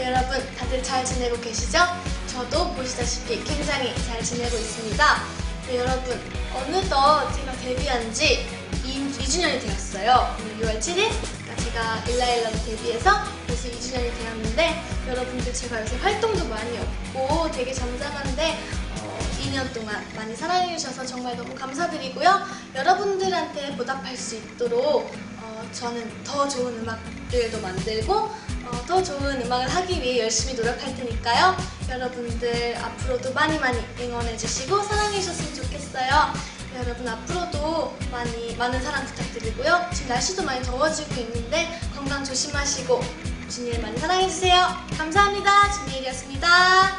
다들 잘 지내고 계시죠? 저도 보시다시피 굉장히 잘 지내고 있습니다. 네, 여러분, 어느덧 제가 데뷔한 지 2, 2주년이 되었어요. 오늘 6월 7일, 그러니까 제가 일라일라로 데뷔해서 벌써 2주년이 되었는데, 여러분들 제가 요새 활동도 많이 없고 되게 잠잠한데, 어, 2년 동안 많이 사랑해주셔서 정말 너무 감사드리고요. 여러분들한테 보답할 수 있도록 어, 저는 더 좋은 음악들도 만들고 어, 더 좋은 음악을 하기 위해 열심히 노력할 테니까요. 여러분들 앞으로도 많이 많이 응원해주시고 사랑해주셨으면 좋겠어요. 네, 여러분 앞으로도 많이 많은 사랑 부탁드리고요. 지금 날씨도 많이 더워지고 있는데 건강 조심하시고 준이를 많이 사랑해주세요. 감사합니다. 준이엘이었습니다.